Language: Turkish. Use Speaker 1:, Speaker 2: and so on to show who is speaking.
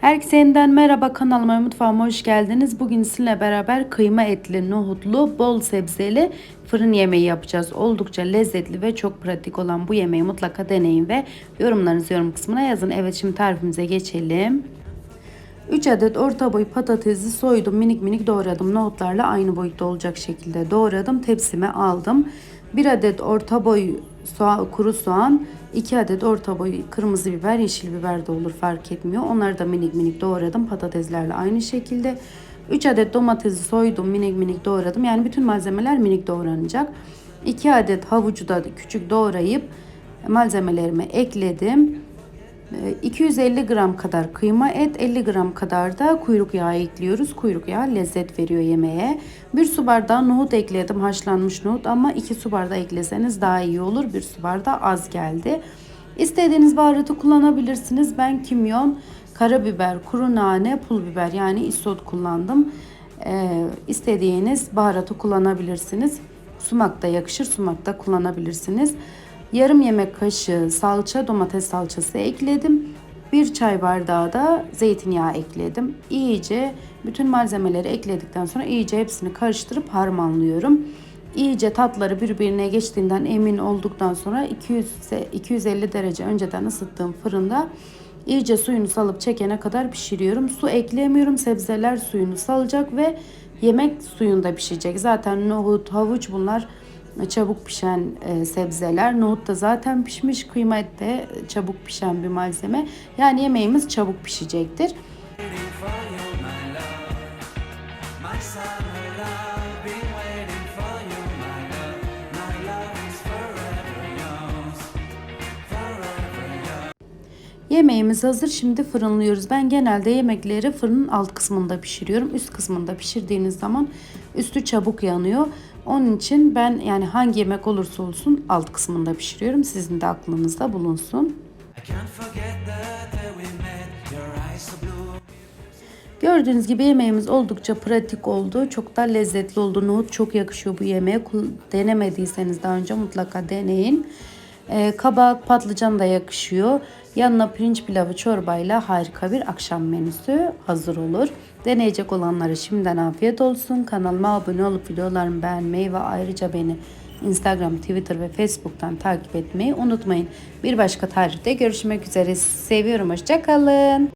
Speaker 1: Herkese yeniden merhaba kanalıma mutfağıma hoş geldiniz. Bugün sizinle beraber kıyma etli, nohutlu, bol sebzeli fırın yemeği yapacağız. Oldukça lezzetli ve çok pratik olan bu yemeği mutlaka deneyin ve yorumlarınızı yorum kısmına yazın. Evet şimdi tarifimize geçelim. 3 adet orta boy patatesi soydum minik minik doğradım. Nohutlarla aynı boyutta olacak şekilde doğradım. Tepsime aldım. 1 adet orta boy soğan, kuru soğan, 2 adet orta boy kırmızı biber, yeşil biber de olur fark etmiyor. Onları da minik minik doğradım patateslerle aynı şekilde. 3 adet domatesi soydum minik minik doğradım. Yani bütün malzemeler minik doğranacak. 2 adet havucu da küçük doğrayıp malzemelerimi ekledim. 250 gram kadar kıyma et, 50 gram kadar da kuyruk yağı ekliyoruz. Kuyruk yağı lezzet veriyor yemeğe. Bir su bardağı nohut ekledim, haşlanmış nohut ama 2 su bardağı ekleseniz daha iyi olur. Bir su bardağı az geldi. İstediğiniz baharatı kullanabilirsiniz. Ben kimyon, karabiber, kuru nane, pul biber yani isot kullandım. Ee, istediğiniz baharatı kullanabilirsiniz. Sumak da yakışır, sumak da kullanabilirsiniz. Yarım yemek kaşığı salça, domates salçası ekledim. Bir çay bardağı da zeytinyağı ekledim. İyice bütün malzemeleri ekledikten sonra iyice hepsini karıştırıp harmanlıyorum. İyice tatları birbirine geçtiğinden emin olduktan sonra 200 250 derece önceden ısıttığım fırında iyice suyunu salıp çekene kadar pişiriyorum. Su eklemiyorum. Sebzeler suyunu salacak ve yemek suyunda pişecek. Zaten nohut, havuç bunlar çabuk pişen e, sebzeler. Nohut da zaten pişmiş. Kıyma et de çabuk pişen bir malzeme. Yani yemeğimiz çabuk pişecektir.
Speaker 2: my
Speaker 1: Yemeğimiz hazır. Şimdi fırınlıyoruz. Ben genelde yemekleri fırının alt kısmında pişiriyorum. Üst kısmında pişirdiğiniz zaman üstü çabuk yanıyor. Onun için ben yani hangi yemek olursa olsun alt kısmında pişiriyorum. Sizin de aklınızda bulunsun. Gördüğünüz gibi yemeğimiz oldukça pratik oldu. Çok da lezzetli oldu. Nohut çok yakışıyor bu yemeğe. Denemediyseniz daha önce mutlaka deneyin. Ee, kabak, patlıcan da yakışıyor. Yanına pirinç pilavı çorbayla harika bir akşam menüsü hazır olur. Deneyecek olanlara şimdiden afiyet olsun. Kanalıma abone olup videolarımı beğenmeyi ve ayrıca beni Instagram, Twitter ve Facebook'tan takip etmeyi unutmayın. Bir başka tarifte görüşmek üzere. Sizi seviyorum. Hoşçakalın.